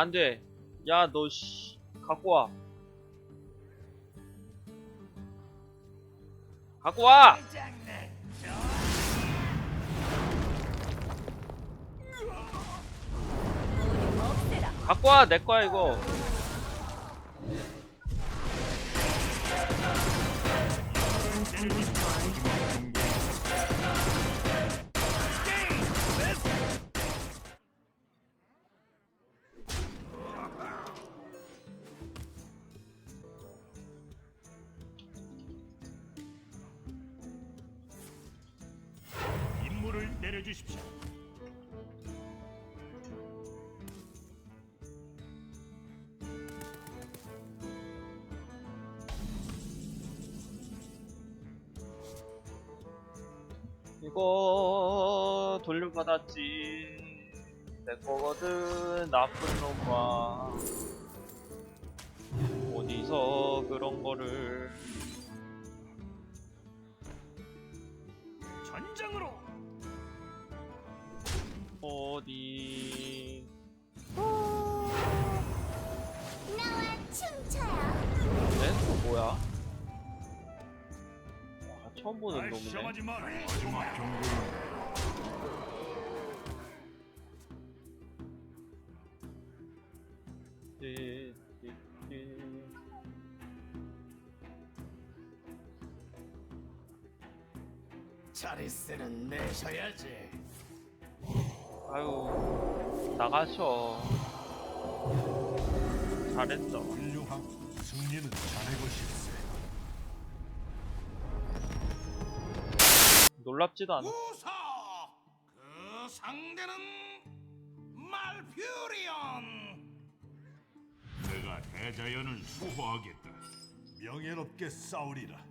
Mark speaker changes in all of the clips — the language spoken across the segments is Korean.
Speaker 1: 안 돼. 야, 너, 씨. 갖고 와. 갖고 와! 갖고 와, 내 거야, 이거. 이거 돌려받았지. 내 거거든, 나쁜 놈아. 어디서 그런 거를. 처음 보는 놈이네.
Speaker 2: 마라. 마지막 경고.
Speaker 3: 자리세는 내셔야지
Speaker 1: 아유, 나가셔. 잘했어.
Speaker 2: 훌륭하고 승리는 자네 것일세.
Speaker 1: 놀랍지도 않아.
Speaker 3: 우사 그 상대는 말퓨리온
Speaker 2: 내가 대자연을 수호하겠다. 명예롭게 싸우리라.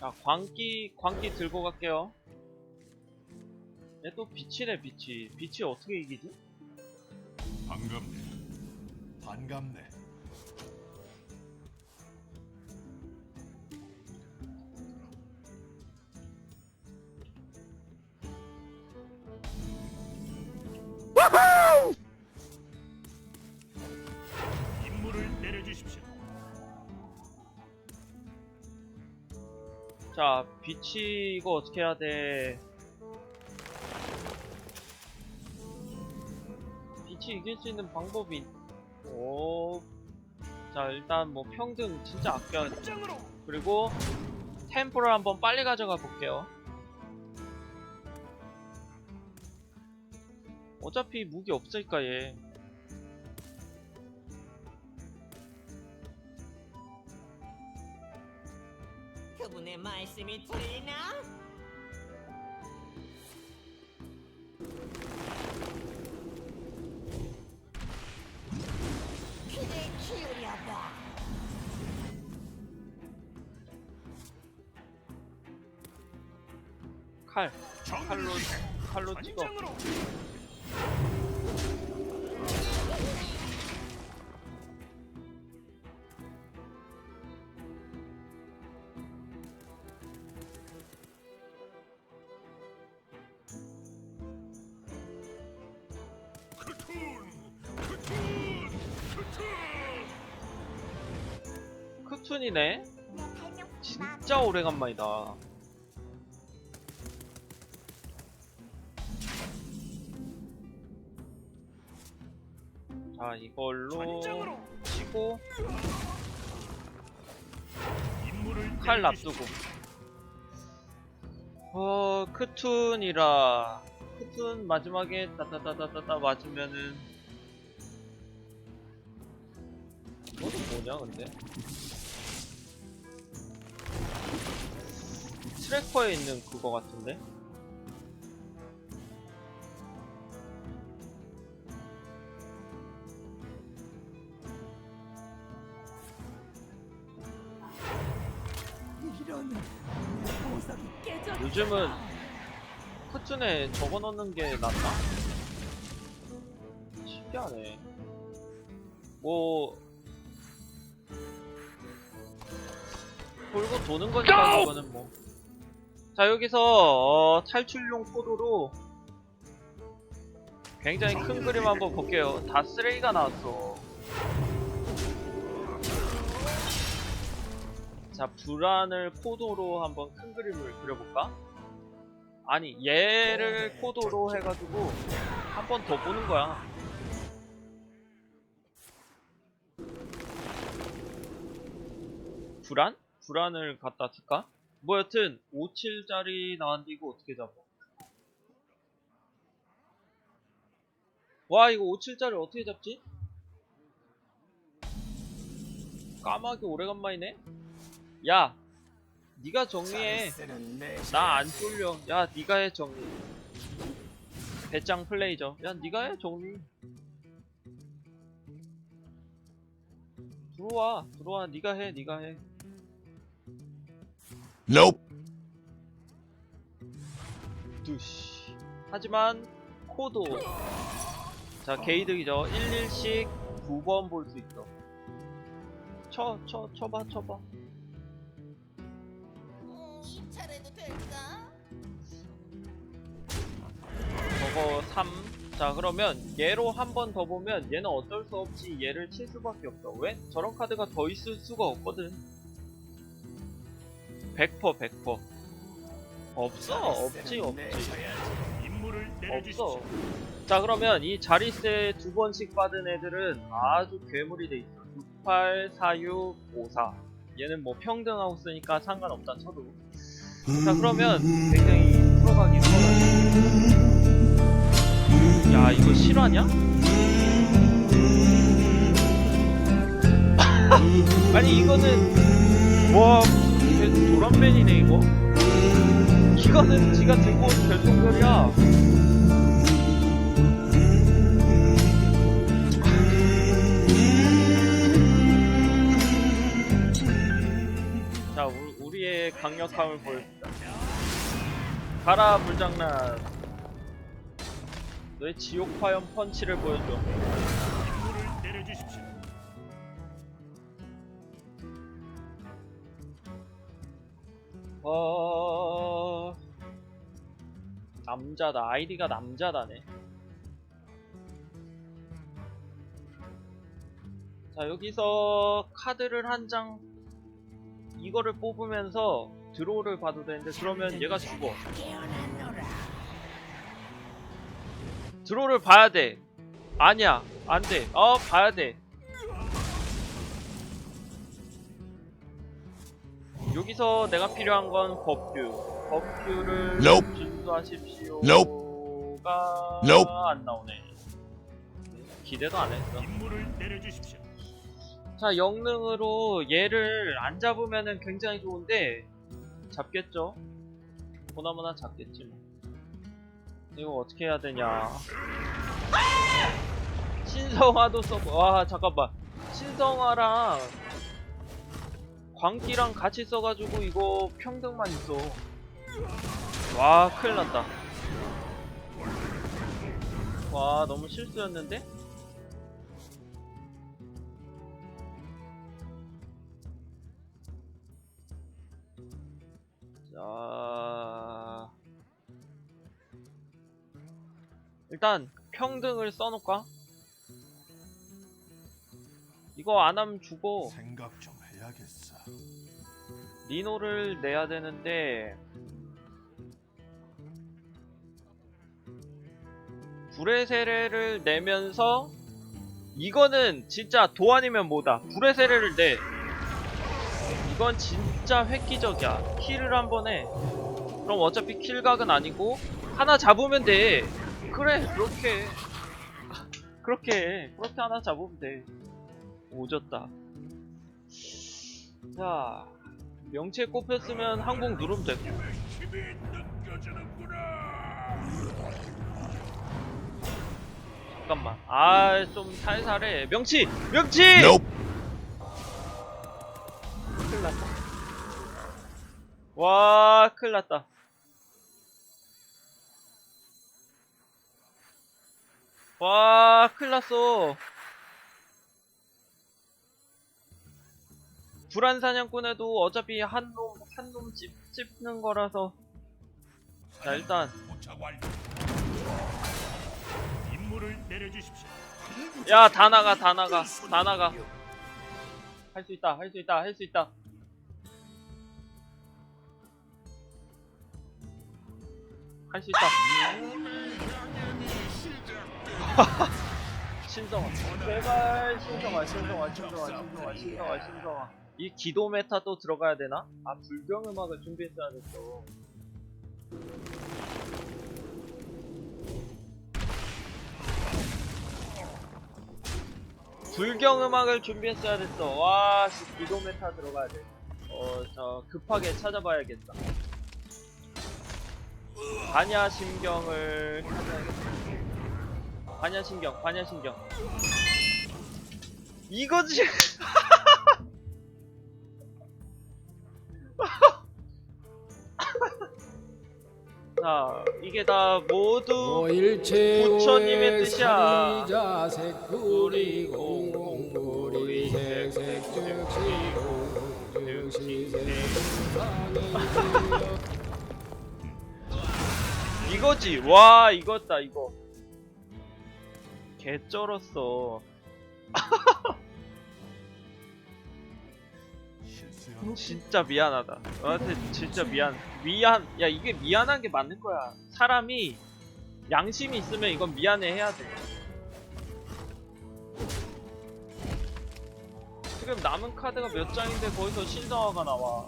Speaker 1: 자, 광기, 광기 들고 갈게요. 얘 또 빛이네, 빛이. 빛이 어떻게 이기지?
Speaker 2: 반갑네. 반갑네.
Speaker 1: 자, 빛이 이거 어떻게 해야 돼? 빛이 이길 수 있는 방법이, 오. 자, 일단 뭐 평등 진짜 아껴. 그리고 템포를 한번 빨리 가져가 볼게요. 어차피 무기 없으니까 얘.
Speaker 4: 말씀이 들리나?
Speaker 5: 귀를 기울여봐.
Speaker 1: 칼, 칼로, 칼로 찍어.
Speaker 2: 전장으로
Speaker 5: 발명
Speaker 1: 진짜 오래간만이다. 자, 이걸로 치고 칼. 놔두고. 어, 크툰이라. 크툰 마지막에 따따따따따따 맞으면은. 이것도 뭐냐, 근데? 트래커에 있는 그거 같은데? 요즘은 쿠툰에 적어 넣는 게 낫나? 신기하네. 뭐 돌고 도는 거니까 이거는 뭐. 자 여기서 어, 탈출용 포도로 굉장히 큰 그림 한번 볼게요. 다 쓰레기가 나왔어. 자 불안을 코도로 한번 큰 그림을 그려볼까? 아니 얘를 코도로 해가지고 한 번 더 보는 거야. 불안? 불안을 갖다 쓸까? 뭐 여튼 57짜리 나왔는데 이거 어떻게 잡아? 와 이거 57짜리 어떻게 잡지? 까마귀 오래간만이네? 야 니가 정리해. 나 안 쫄려. 야 니가 해 정리. 배짱 플레이죠 야 니가 해 정리. 들어와 들어와. 니가 해 니가 해
Speaker 2: Nope.
Speaker 1: 두시 하지만 코도 자 게이득이죠 11씩 두번볼 수 있어 쳐 쳐 쳐봐 쳐봐
Speaker 5: 음, 이 차례도 될까?
Speaker 1: 저거 3. 자, 그러면 얘로 한 번 더 보면 얘는 어쩔 수 없이 얘를 칠 수밖에 없어. 왜? 저런 카드가 더 있을 수가 없거든. 100% 100%. 없어. 없지, 없지.
Speaker 2: 임무를.
Speaker 1: 없어. 자, 그러면 이 자리세 두 번씩 받은 애들은 아주 괴물이 돼 있어. 68, 46, 54. 얘는 뭐 평등하고 쓰니까 상관없다 쳐도. 자, 그러면 굉장히 풀어가기 수월하지. 야, 이거 실화냐? 아니, 이거는, 와, 얘 도란맨이네, 이거. 이거는 지가 들고 온 별똥별이야. 자, 우- 우리의 강력함을 보여주자. 가라, 불장난. 너의 지옥화염 펀치를 보여줘. 어... 남자다. 아이디가 남자다네. 자, 여기서 카드를 한 장, 이거를 뽑으면서 드로우를 봐도 되는데, 그러면 얘가 죽어. 드로우를 봐야 돼. 아니야. 안 돼. 어, 봐야 돼. 여기서 내가 필요한 건 법규. 법규를
Speaker 2: Nope.
Speaker 1: 준수하십시오가
Speaker 2: Nope. Nope.
Speaker 1: 안 나오네. 기대도 안 했어.
Speaker 2: 임무를 내려주십시오.
Speaker 1: 자, 영능으로 얘를 안 잡으면은 굉장히 좋은데 잡겠죠? 보나마나 잡겠지 뭐. 이거 어떻게 해야 되냐? 신성화도 써고 와 잠깐만 신성화랑 광기랑 같이 써가지고 이거 평등만 있어. 와 큰일 났다. 와 너무 실수였는데? 자 일단 평등을 써놓을까? 이거 안 하면 죽어.
Speaker 2: 생각 좀 해야겠어.
Speaker 1: 리노를 내야 되는데 불의 세례를 내면서 이거는 진짜 도 아니면 뭐다. 불의 세례를 내. 이건 진짜 획기적이야. 킬을 한 번에. 그럼 어차피 킬각은 아니고 하나 잡으면 돼. 그래 그렇게. 그렇게. 해. 그렇게 하나 잡으면 돼. 오졌다 자 명치에 꼽혔으면 항복 누르면
Speaker 2: 느껴지는구나.
Speaker 1: 잠깐만. 아 좀 살살해. 명치! 명치!
Speaker 2: Nope.
Speaker 1: 큰일 났다. 와 큰일 났다. 와 큰일 났어 불안 사냥꾼에도 어차피 한 놈 한 놈 찝는 거라서. 자 일단.
Speaker 2: 임무를 내려주십시오.
Speaker 1: 야 다 나가 다 나가 다 나가. 할 수 있다 할 수 있다 할 수 있다. 할 수 있다. 신성아 제발 신성아 신성아 신성아 신성아 신성아 신성아 이 기도 메타 또 들어가야 되나? 아 불경 음악을 준비했어야 됐어 불경 음악을 준비했어야 됐어. 와, 씨, 기도 메타 들어가야 돼. 어, 저 급하게 찾아봐야겠다. 반야심경을 찾아야겠다. 반야심경, 반야심경. 이거지. 자, 이게 다 모두 부처님의 뜻이야.
Speaker 6: 색구리 공공구리 색색즉시
Speaker 1: 이거지. 와 이거다 이거. 개쩔었어. 진짜 미안하다. 너한테 진짜 미안 미안 야 이게 미안한 게 맞는 거야. 사람이 양심이 있으면 이건 미안해 해야 돼. 지금 남은 카드가 몇 장인데 거기서 신성화가 나와.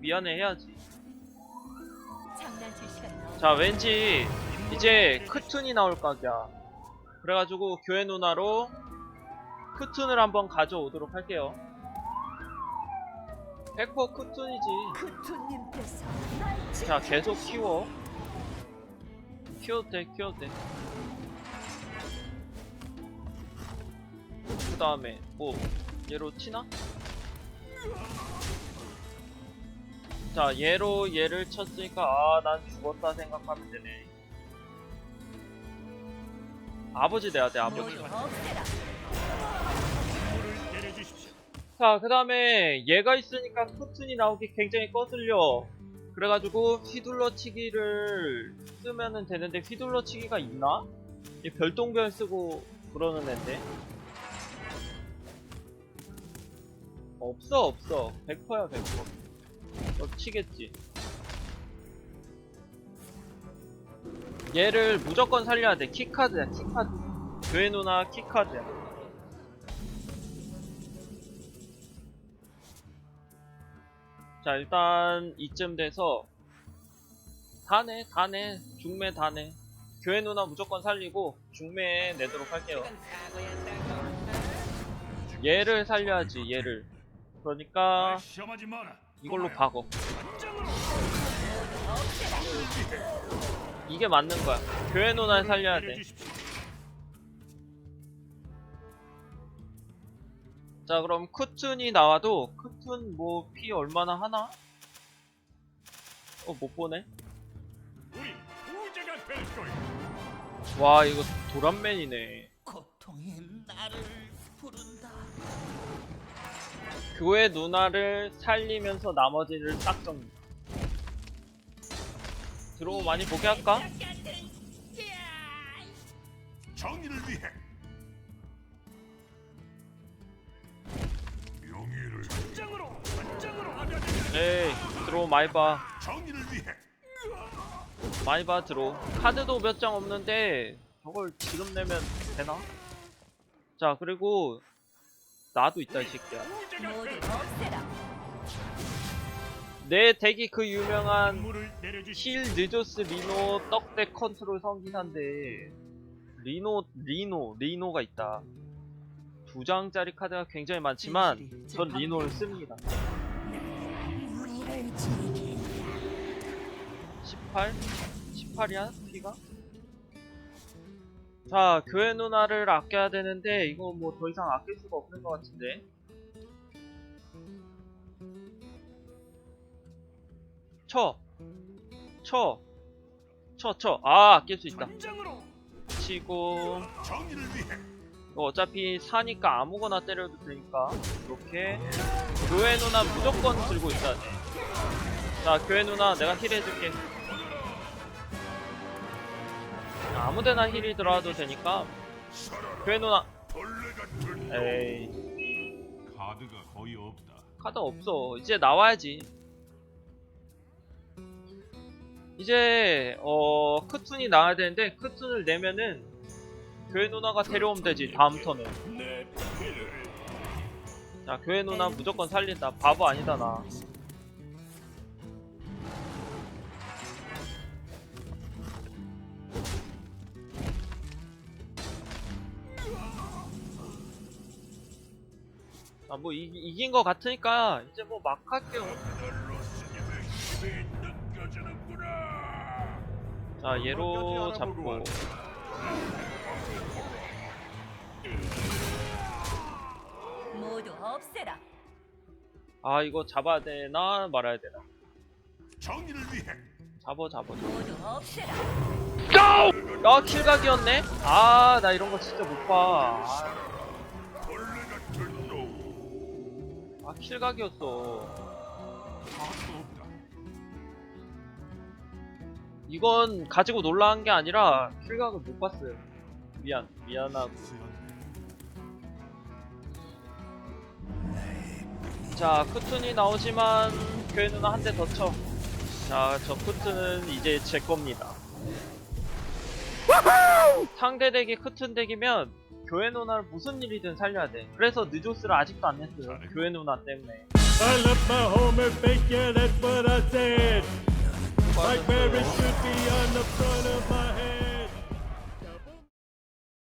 Speaker 1: 미안해 해야지. 자 왠지 이제 크툰이 나올 각이야. 그래가지고 교회 누나로 크툰을 한번 가져오도록 할게요 100% 크툰이지.
Speaker 5: 크투님께서
Speaker 1: 자 계속 키워. 키워도 돼 키워도 돼그 다음에 뭐 얘로 치나? 자 얘로 얘를 쳤으니까 아 난 죽었다 생각하면 되네. 아버지 돼야 돼 아버지 자, 그 다음에 얘가 있으니까 코튼이 나오기 굉장히 거슬려. 그래가지고 휘둘러치기를 쓰면은 되는데 휘둘러치기가 있나? 얘 별똥별 쓰고 그러는 앤데. 없어, 없어. 100%야, 100%. 너 치겠지. 얘를 무조건 살려야 돼. 키카드야, 키카드. 교회 누나 키카드야. 자 일단 이쯤 돼서 다네 다네 중매 다네 교회 누나 무조건 살리고 중매에 내도록 할게요. 얘를 살려야지 얘를 그러니까. 이걸로. 박어. 이게 맞는 거야 교회 누나를 살려야 돼 자 그럼 쿠툰이 나와도 쿠툰 뭐 피 얼마나 하나? 어 못 보네
Speaker 2: 우리 부자가 될 거야.
Speaker 1: 와 이거 도란맨이네
Speaker 4: 고통이 나를 부른다.
Speaker 1: 교회 누나를 살리면서 나머지를 싹 정리 들어오 많이 보게 할까?
Speaker 2: 정의를 위해.
Speaker 1: 에이 들어오 많이 봐. 많이 봐 들어 카드도 몇 장 없는데 저걸 지금 내면 되나? 자 그리고 나도 있다 이 새끼야 내 덱이 그 유명한. 힐 느조스 리노 떡대 컨트롤 성기사인데 리노 리노 리노가 있다 두 장짜리 카드가 굉장히 많지만 전 리노를 씁니다 18? 18이야? 피가? 자 교회 누나를 아껴야 되는데 이거 뭐 더 이상 아낄 수가 없는 것 같은데 쳐! 쳐! 쳐! 쳐! 아 아낄 수 있다 치고
Speaker 2: 정의를 위해.
Speaker 1: 이거 어차피 사니까 아무거나 때려도 되니까 이렇게 교회 누나 무조건 들고 있어야 돼. 자 교회 누나 내가 힐 해줄게. 아무데나 힐이 들어와도 되니까 교회 누나. 에이
Speaker 2: 카드가 거의 없다.
Speaker 1: 카드 없어 이제 나와야지 이제 어 크툰이 나와야 되는데 크툰을 내면은 교회 누나가 데려오면 되지 다음
Speaker 2: 피를
Speaker 1: 자 교회 누나 무조건 살린다. 바보 아니다 나. 아, 뭐 이, 이긴 거 같으니까 이제 뭐 막 할게요. 자 얘로 잡고
Speaker 7: 모두 없애라.
Speaker 1: 아 이거 잡아야 되나 말아야 되나
Speaker 2: 정의를 위해
Speaker 1: 잡어 잡어
Speaker 7: 모두 없애라.
Speaker 1: 아 킬각이었네 아 나 이런 거 진짜 못봐
Speaker 2: 벌레 같은 놈.
Speaker 1: 아 킬각이었어
Speaker 2: 할수 없다.
Speaker 1: 이건 가지고 놀라한 게 아니라 킬각을 못 봤어요 미안 미안하고 자 크툰이 나오지만 교회 누나 한 대 더 쳐. 자, 저 크툰은 이제 제 겁니다. 상대 덱이 크툰 덱이면 교회 누나를 무슨 일이든 살려야 돼. 그래서 느조스를 아직도 안 냈어요. 교회 누나 때문에.
Speaker 8: I left my home and fake, yeah, that's what I said. Like where it should be on the floor.